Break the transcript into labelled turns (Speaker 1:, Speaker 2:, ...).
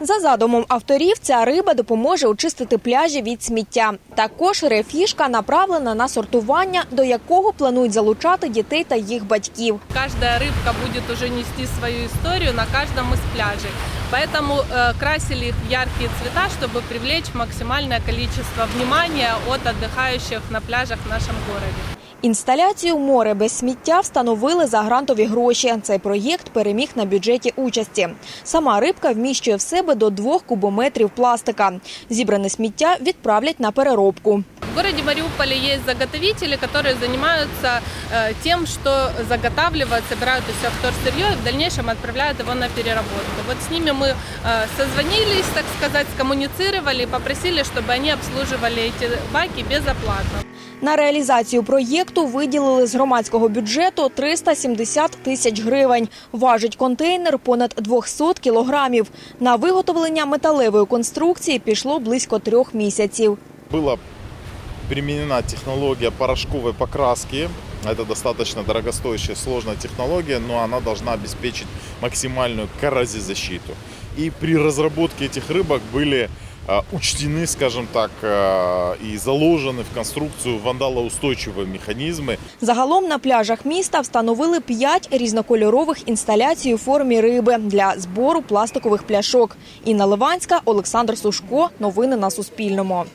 Speaker 1: За задумом авторів, ця риба допоможе очистити пляжі від сміття. Також рефішка направлена на сортування, до якого планують залучати дітей та їх батьків.
Speaker 2: Каждая рыбка будет уже нести свою историю на каждом из пляжей. Поэтому э, красили их в яркие цвета, чтобы привлечь максимальное количество внимания от отдыхающих на пляжах в нашем городе.
Speaker 1: Інсталяцію море без сміття встановили за грантові гроші. Цей проєкт переміг на бюджеті участі. Сама рибка вміщує в себе до двох кубометрів пластика. Зібране сміття відправлять на переробку.
Speaker 2: В городе Мариуполе есть заготовители, которые занимаются э, тем, что заготавливают, собирают из себя вторсырье и в дальнейшем отправляют его на переработку. Вот с ними мы э, созвонились, так сказать, скоммуницировали и попросили, чтобы они обслуживали эти баки безоплатно.
Speaker 1: На реалізацію проєкту виділили з громадського бюджету 370 тисяч гривень. Важить контейнер понад 200 кілограмів. На виготовлення металевої конструкції пішло близько трьох місяців.
Speaker 3: Была применена технология порошковой покраски. Это достаточно дорогостоящая, сложная технология, но она должна обеспечить максимальную коррозизащиту. И при разработке этих рыбок были э, учтены, скажем так, э, и заложены в конструкцию вандалоустойчивые механизмы,
Speaker 1: Загалом на пляжах міста встановили п'ять різнокольорових інсталяцій у формі риби для збору пластикових пляшок. Інна Ливанська, Олександр Сушко. Новини на Суспільному.